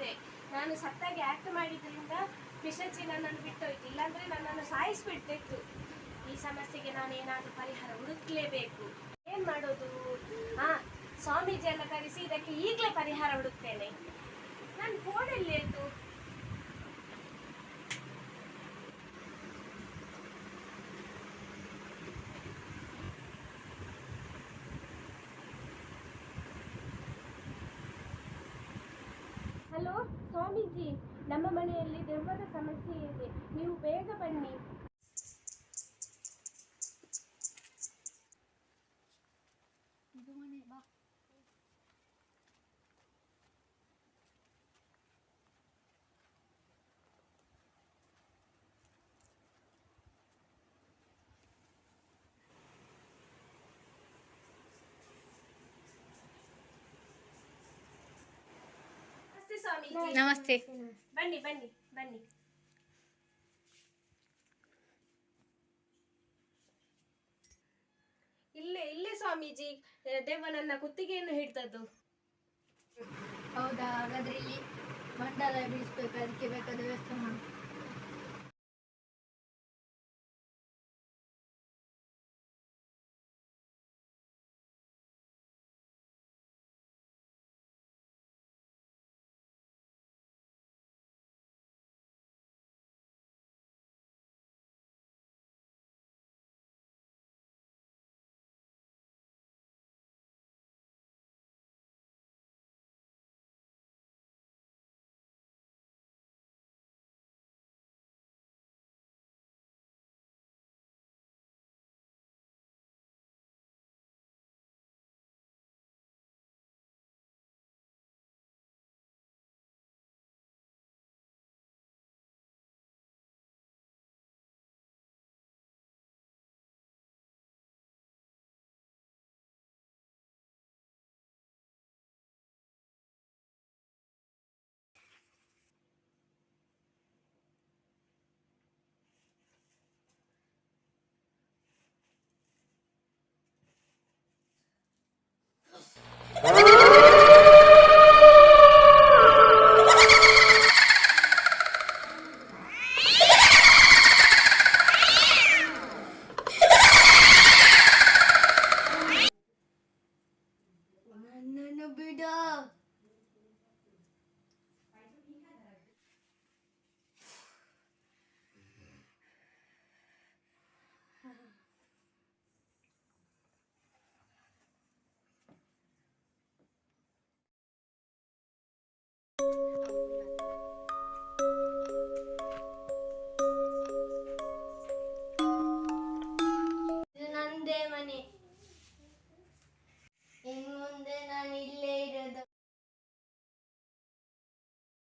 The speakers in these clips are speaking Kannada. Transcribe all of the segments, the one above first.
ಹೇಳಿದೆ ನಾನು ಸತ್ತಾಗಿ ಆಕ್ಟ್ ಮಾಡಿದ್ರಿಂದ ಪಿಶಾಚಿ ನನ್ನನ್ನು ಬಿಟ್ಟೋಯ್ತು. ಇಲ್ಲಾಂದ್ರೆ ನನ್ನನ್ನು ಸಾಯಿಸ್ಬಿಡ್ತಿತ್ತು. ಈ ಸಮಸ್ಯೆಗೆ ನಾನು ಏನಾದರೂ ಪರಿಹಾರ ಹುಡುಕ್ಲೇಬೇಕು. ಏನ್ ಮಾಡೋದು? ಹಾ ಸ್ವಾಮೀಜಿ ಎಲ್ಲ ಕರೆಸಿ, ಇದಕ್ಕೆ ಈಗಲೇ ಪರಿಹಾರ ಹುಡುಕ್ತೇನೆ. ನನ್ನ ಫೋನಲ್ಲಿ ಆಯ್ತು ಹಲೋ ಸ್ವಾಮೀಜಿ ನಮ್ಮ ಮನೆಯಲ್ಲಿ ದೆವ್ವದ ಸಮಸ್ಯೆ ಇದೆ. ನೀವು ಬೇಗ ಬನ್ನಿ ನಮಸ್ತೆ ಸ್ವಾಮೀಜಿ. ನಮಸ್ತೆ. ಬನ್ನಿ ಬನ್ನಿ ಬನ್ನಿ. ಇಲ್ಲೇ ಇಲ್ಲೇ ಸ್ವಾಮೀಜಿ ದೇವನನ್ನ ಕುತ್ತಿಗೆಯನ್ನು ಹಿಡ್ದದ್ದು. ಹೌದಾ ಹಾಗಾದ್ರೆ ಇಲ್ಲಿ ಮಂಡಲ ಬೀಳಿಸ್ಬೇಕು ಅದಕ್ಕೆ ಬೇಕಾದ ವ್ಯವಸ್ಥೆ ಮಾಡಿ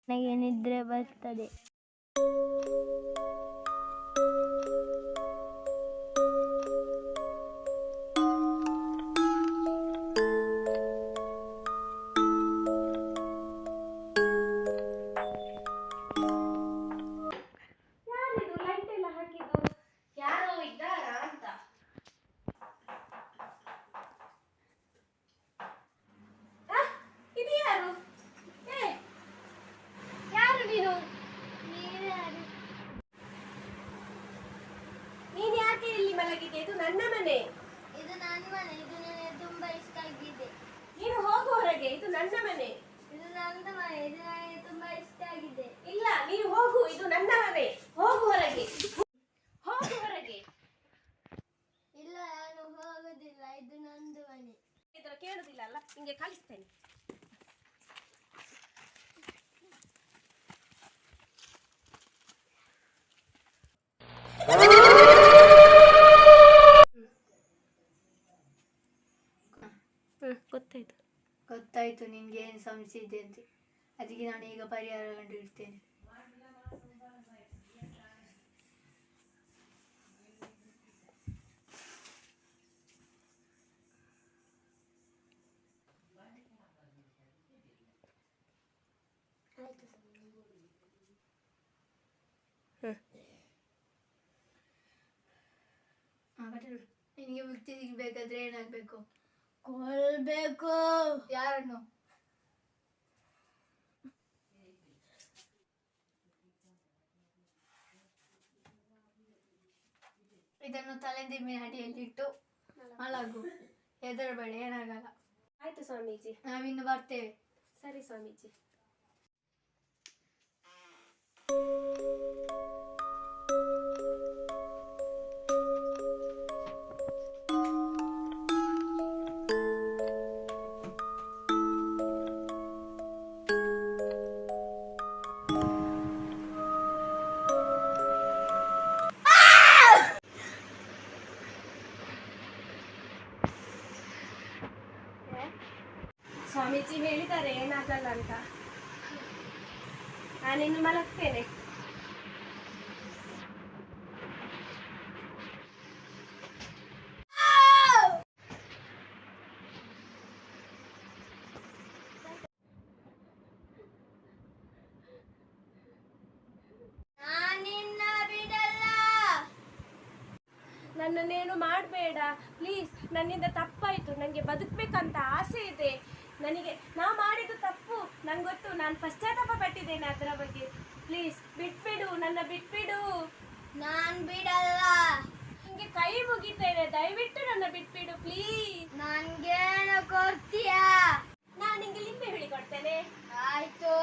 ನನಗೆ ನಿದ್ರೆ ಬರ್ತದೆ. ಯಾಕೆ ಇದು ನನ್ನ ಮನೆ. ಇದು ನನ್ನ ಮನೆ. ಇದು ನನಗೆ ತುಂಬಾ ಇಷ್ಟ ಆಗಿದೆ. ನೀನು ಹೋಗು ಹೊರಗೆ. ಇದು ನನ್ನ ಮನೆ. ಇದು ನನ್ನ ಮನೆ. ಇದು ನನಗೆ ತುಂಬಾ ಇಷ್ಟ ಆಗಿದೆ. ಇಲ್ಲ ನೀನು ಹೋಗು ಇದು ನನ್ನ ಮನೆ ಹೋಗು ಹೊರಗೆ ಹೋಗು ಹೊರಗೆ ಇಲ್ಲ ನಾನು ಹೋಗುದಿಲ್ಲ ಇದು ನಂದು ಮನೆ ಇದರ ಕೇಳುದಿಲ್ಲ ಅಲ್ಲ ನಿಂಗೆ ಕಲಿಸ್ತೇನೆ ಹ್ಮ್ ಗೊತ್ತಾಯ್ತು ಗೊತ್ತಾಯ್ತು ನಿನ್ಗೆ ಏನು ಸಮಸ್ಯೆ ಇದೆ ಅಂತ. ಅದಕ್ಕೆ ನಾನು ಈಗ ಪರಿಹಾರ ಕಂಡುಹಿಡ್ತೇನೆ. ನಿನಗೆ ಮುಕ್ತಿ ಸಿಗ್ಬೇಕಾದ್ರೆ ಏನಾಗ್ಬೇಕು? ಕೊಲ್ಬೇಕು. ಯಾರನ್ನು? ಇದನ್ನು ತಲೆದಿಂಬಿನ ಅಡಿಯಲ್ಲಿಟ್ಟು ಮಲಗು ಹೆದರಬೇಡ ಏನಾಗಲ್ಲ. ಆಯ್ತು ಸ್ವಾಮೀಜಿ. ನಾವಿನ್ನು ಬರ್ತೇವೆ. ಸರಿ ಸ್ವಾಮೀಜಿ. ಸ್ವಾಮೀಜಿ ಹೇಳಿದ್ದಾರೆ, ಏನಾಗಲ್ಲ ಅಂತ. ನಾನಿನ್ನು ಮಲಗ್ತೇನೆ ನನ್ನನ್ನೇನು ಮಾಡಬೇಡ ಪ್ಲೀಸ್ ನನ್ನಿಂದ ತಪ್ಪಾಯಿತು ನನಗೆ ಬದುಕಬೇಕಂತ ಆಸೆ ಇದೆ. ನನಗೆ ನಾ ಮಾಡಿದ್ದು ತಪ್ಪು. ನಂಗೆ ಗೊತ್ತು ನಾನು ಪಶ್ಚಾತ್ತಾಪ ಪಟ್ಟಿದ್ದೇನೆ ಅದರ ಬಗ್ಗೆ. ಪ್ಲೀಸ್ ಬಿಟ್ಬಿಡು ನನ್ನ ಬಿಟ್ಬಿಡು. ನಾನು ಬಿಡಲ್ಲ. ನಿಮಗೆ ಕೈ ಮುಗಿತೇನೆ ದಯವಿಟ್ಟು ನನ್ನ ಬಿಟ್ಬಿಡು ಪ್ಲೀಸ್ ನನ್ಗೇನು ಕೊಡ್ತೀಯಾ? ನಾನು ನಿಂಗೆ ಲಿಂಬೆ ಹುಳಿ ಕೊಡ್ತೇನೆ. ಆಯ್ತು.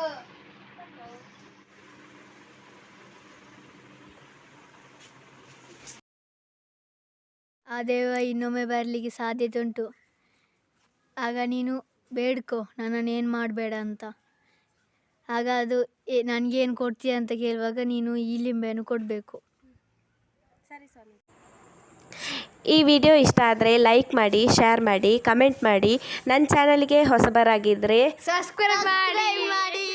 ಆ ದೇವ ಇನ್ನೊಮ್ಮೆ ಬರಲಿಕ್ಕೆ ಸಾಧ್ಯತೆ ಉಂಟು. ಆಗ ನೀನು ಬೇಡ್ಕೊ ನನ್ನನ್ನು ಏನು ಮಾಡಬೇಡ ಅಂತ. ಆಗ ಅದು ನನಗೇನು ಕೊಡ್ತೀಯ ಅಂತ ಕೇಳುವಾಗ ನೀನು ಈ ಲಿಂಬೆಯನ್ನು ಕೊಡಬೇಕು. ಸರಿ ಸ್ವಾಮಿ. ಈ ವಿಡಿಯೋ ಇಷ್ಟ ಆದರೆ ಲೈಕ್ ಮಾಡಿ ಶೇರ್ ಮಾಡಿ ಕಮೆಂಟ್ ಮಾಡಿ. ನನ್ನ ಚಾನಲ್ಗೆ ಹೊಸಬರಾಗಿದ್ದರೆ ಸಬ್ಸ್ಕ್ರೈಬ್ ಮಾಡಿ.